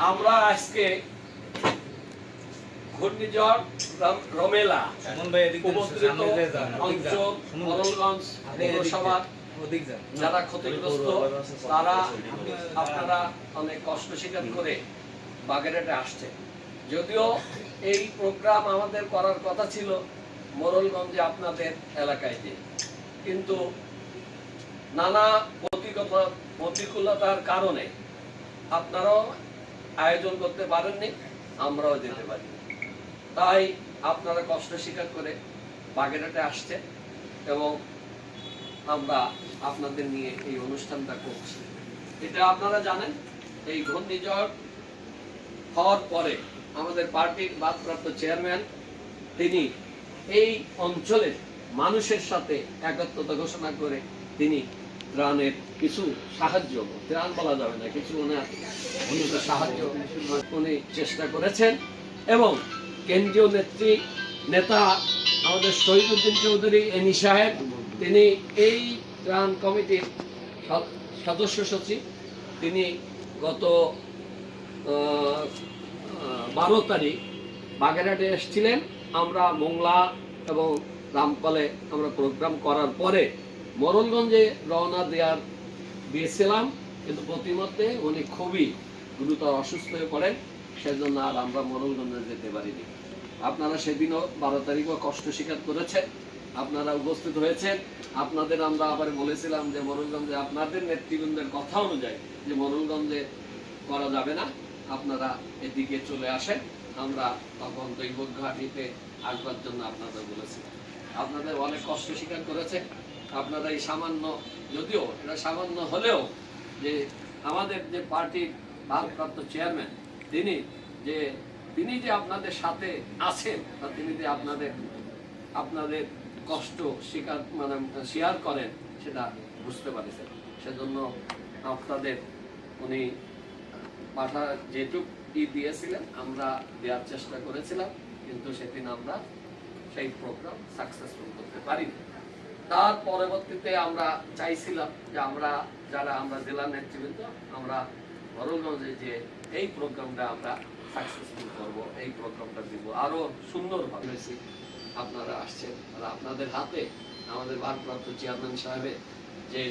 আমরা আজকে ঘূর্ণিঝড় রমেলা অঞ্চল মরলগঞ্জ পৌরসভার যারা ক্ষতিগ্রস্ত তারা আপনারা অনেক কষ্ট স্বীকার করে বাগেরহাটে আসছে যদিও এই প্রোগ্রাম আমাদের করার কথা ছিল মোরলগঞ্জে আপনাদের এলাকায় দিয়ে কিন্তু নানা প্রতিকূলতা প্রতিকূলতার কারণে আপনারাও আয়োজন করতে পারেননি, আমরাও যেতে পারি তাই আপনারা কষ্ট স্বীকার করে বাগেরহাটে আসছে এবং আমরা আপনাদের নিয়ে এই অনুষ্ঠানটা করছি। এটা আপনারা জানেন, এই ঘূর্ণিঝড় হওয়ার পরে আমাদের পার্টির বাদপ্রাপ্ত চেয়ারম্যান, তিনি এই অঞ্চলের মানুষের সাথে একত্রতা ঘোষণা করে তিনি ত্রাণের কিছু সাহায্য, ত্রাণ বলা যাবে না, কিছু সাহায্য উনি চেষ্টা করেছেন এবং কেন্দ্রীয় নেত্রী নেতা আমাদের শহীদুদ্দিন চৌধুরী, এনি সাহেব, তিনি এই ত্রাণ কমিটির সদস্য সচিব। তিনি গত বারো তারিখ বাগেরহাটে এসেছিলেন। আমরা মোংলা এবং রামপালে আমরা প্রোগ্রাম করার পরে মরণগঞ্জে রওনা দেওয়ার দিয়েছিলাম, কিন্তু প্রতিমধ্যে উনি খুবই গুরুতর অসুস্থ হয়ে পড়েন, সেজন্য আর আমরা মরণগঞ্জে যেতে পারিনি। আপনারা সেদিনও বারো তারিখও কষ্ট স্বীকার করেছেন, আপনারা উপস্থিত হয়েছেন। আপনাদের আমরা আবার বলেছিলাম যে মরণগঞ্জে আপনাদের নেতৃবৃন্দের কথা অনুযায়ী যে মরণগঞ্জে করা যাবে না, আপনারা এদিকে চলে আসেন। আমরা তখন দৈবক ঘাটিতে আসবার জন্য আপনাদের বলেছিলাম। আপনাদের অনেক কষ্ট স্বীকার করেছে আপনারা এই সামান্য, যদিও এটা সামান্য হলেও যে আমাদের যে পার্টির ভারপ্রাপ্ত চেয়ারম্যান, তিনি যে তিনি যে আপনাদের সাথে আছেন বা তিনি যে আপনাদের আপনাদের কষ্ট স্বীকার মানে শেয়ার করেন, সেটা বুঝতে পারেছেন সেজন্য আপনাদের, উনি পাঠা যেটুক ই দিয়েছিলেন, আমরা দেওয়ার চেষ্টা করেছিলাম, কিন্তু সেদিন আমরা সেই প্রোগ্রাম সাকসেসফুল করতে পারিনি। তার পরবর্তীতে আমরা চাইছিলাম যে আমরা যারা আমরা জেলা নেতৃবৃন্দ আমরা বরগঞ্জে যে এই প্রোগ্রামটা আমরা সাকসেসফুল করব এই প্রোগ্রামটা দিব। আরও সুন্দর হয়েছি আপনারা আসছেন। আর আপনাদের হাতে আমাদের ভারপ্রাপ্ত চেয়ারম্যান সাহেবের যে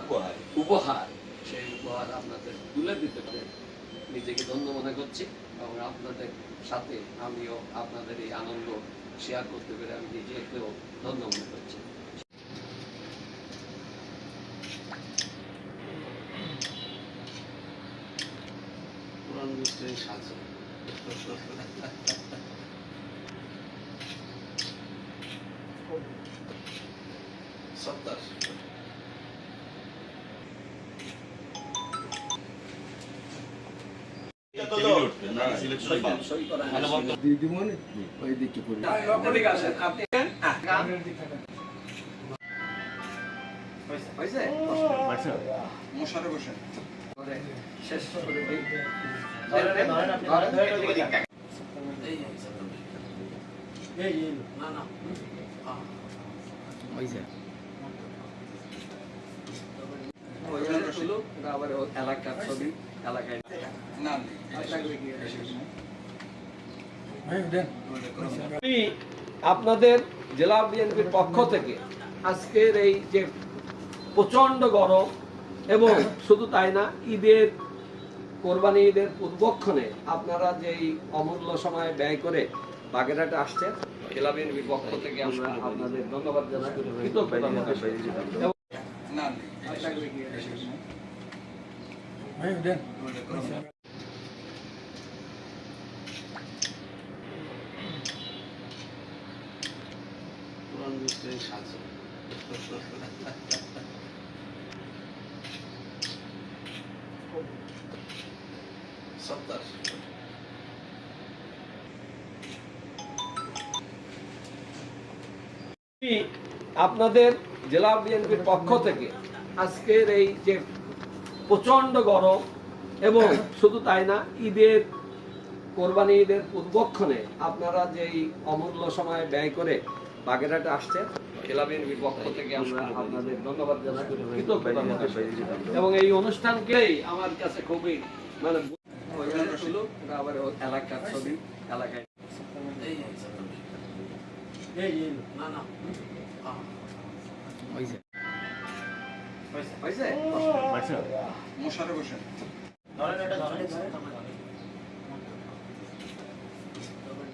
উপহার। উপহার সেই উপহার আপনাদের তুলে দিতে পারেন। নিজেকে ধন্য মনে করছি এবং আপনাদের সাথে আমিও আপনাদের এই আনন্দ শেয়ার করতে পেরে আমি নিজেকেও ধন্য মনে করছি। পুরান শেষ করে ও এলাকার ছবি, আপনাদের জেলা বিএনপির পক্ষ থেকে আজকের এই যে প্রচণ্ড গরম, এবং শুধু তাই না, ঈদের কোরবানি ঈদের পূর্বক্ষণে আপনারা যে এই অমূল্য সময় ব্যয় করে বাগেরহাটে আসছেন, জেলা বিএনপির পক্ষ থেকে আমরা আপনাদের ধন্যবাদ জানাই, কৃতজ্ঞতা আপনাদের জেলা বিএনপির পক্ষ থেকে আজকের এই যে প্রচণ্ড গরম এবং শুধু তাই না ঈদের কোরবানি ঈদের পূর্বক্ষণে আপনারা যে এই অমূল্য সময় ব্যয় করে বাগেরহাটে আসছেন বিএনপির পক্ষ থেকে আমরা আপনাদের ধন্যবাদ জানাই। এবং এই অনুষ্ঠানকেই আমার কাছে খুবই মানে ছিল, আবার এলাকার ছবি এলাকায়। এই না না। হয়েছে মশারে বসেন ধরেন এটা